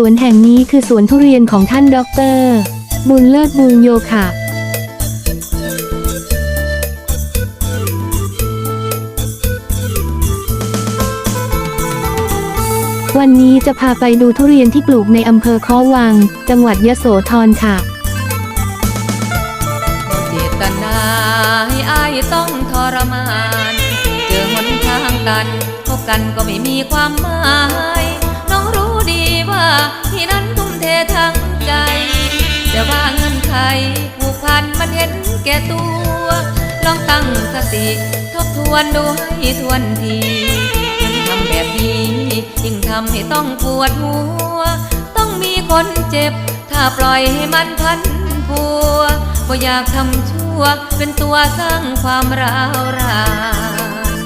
สวนแห่งนี้คือสวนทุเรียนของท่านด็อกเตอร์บุญเลิศบุญโยค่ะ วันนี้จะพาไปดูทุเรียนที่ปลูกในอำเภอค้อวัง จังหวัดยโสธรค่ะเจตนาให้อายต้องทรมาน เจอหนทางตันพบกันก็ไม่มีความหมาย สติ ทบทวนดูให้ทวนทียิ่งทำแบบนี้ยิ่งทำให้ต้องปวดหัว ต้องมีคนเจ็บ ถ้าปล่อยให้มันพันพัวก็อยากทำชั่ว เป็นตัวสร้างความร้าวราน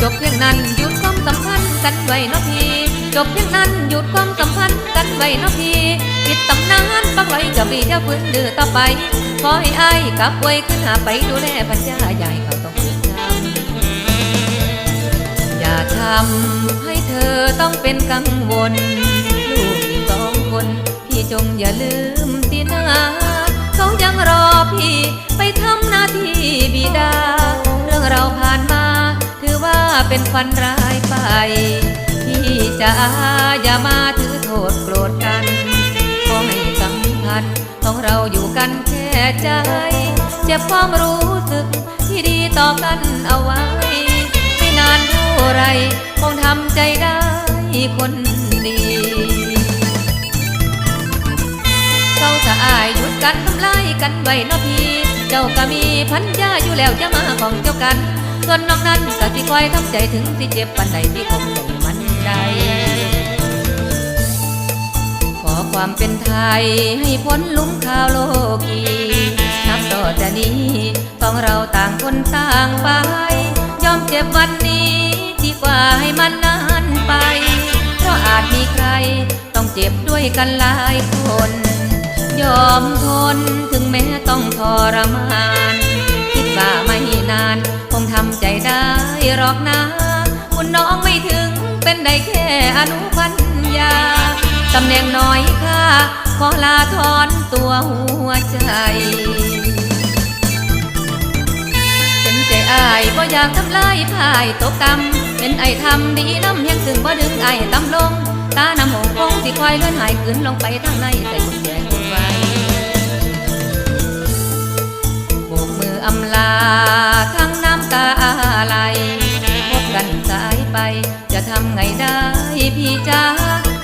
จบเพียงนั้นหยุดความสัมพันธ์กันไว้นะพี่จบเพียงนั้นหยุดความสัมพันธ์กันไว้นะพี่ ปิดตำนานปักไว้จะมีเดี๋ยวฟื้นดื้อต่อไป ขอให้อายกลับไว้ขึ้นหาไปดูแลพัญญาใหญ่เขาต้องจำอย่าทำให้เธอต้องเป็นกังวล ลูกอีกสองคน พี่จงอย่าลืมตีนาเขายังรอพี่ไปทำหน้าที่บิดา เรื่องเราผ่านมา ถือว่าเป็นฝันร้ายไป พี่จะอย่ามาถือโทษโกรธัน ของเราอยู่กันแค่ใจ เจ็บความรู้สึกที่ดีต่อกันเอาไว้ ไม่นานเท่าไรคงทำใจได้คนดีเจ้าสะอายหยุดกันทำลายกันไว้เนาะพี่เจ้าก็มีพันยาอยู่แล้วจะมาของเจ้ากัน ส่วนนอกนั้นก็สิคอยทำใจถึงสิเจ็บปันใดที่คงใจมันได้ ความเป็นไทยให้พ้นลุมข่าวโลกี นับต่อจากนี้ ต้องเราต่างคนต่างไป ยอมเจ็บวันนี้ดีกว่าให้มันนานไป เพราะอาจมีใคร ต้องเจ็บด้วยกันหลายคน ยอมทนถึงแม้ต้องทรมาน คิดว่าไม่นาน คงทำใจได้หรอกนะ คุณน้องไม่ถึงเป็นได้แค่อนุพันยา ตำแหน่งน้อยค่าขอลาถอนตัวหัวใจ เป็นใจอายบ่อยากทำลายพายตกกรรมเป็นไอทำดีน้ำยังถึงบ่ดึงไอตำลง ตาน้ำหงคงสิควายเลื่อนหายขึ้นลงไปทางในใส่กุญแจกุญไว้โบกมืออำลาทั้งน้ำตาไหลพบกันสายไป จะทำไงได้พี่จ้า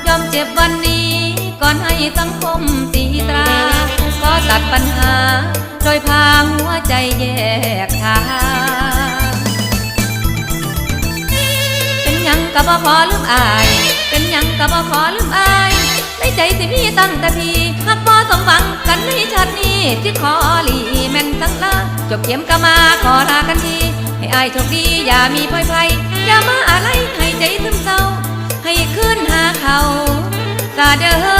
ยอมเจ็บวัน ปัญหา โดยพาหัวใจแยกทาง เป็นยังก็บ่ขอลืมอาย เป็นยังก็บ่ขอลืมอาย ในใจสิมีตั้งแต่พี่หักบ่สมหวังกันในชาตินี้ที่ขอหลีแม่นตั้งลาจบเกมก็มาขอลากันทีให้อายโชคดีอย่ามีพลอยไพอย่ามาอะไรให้ใจซึมเศร้า ให้ขึ้นหาเขาสาเด้อ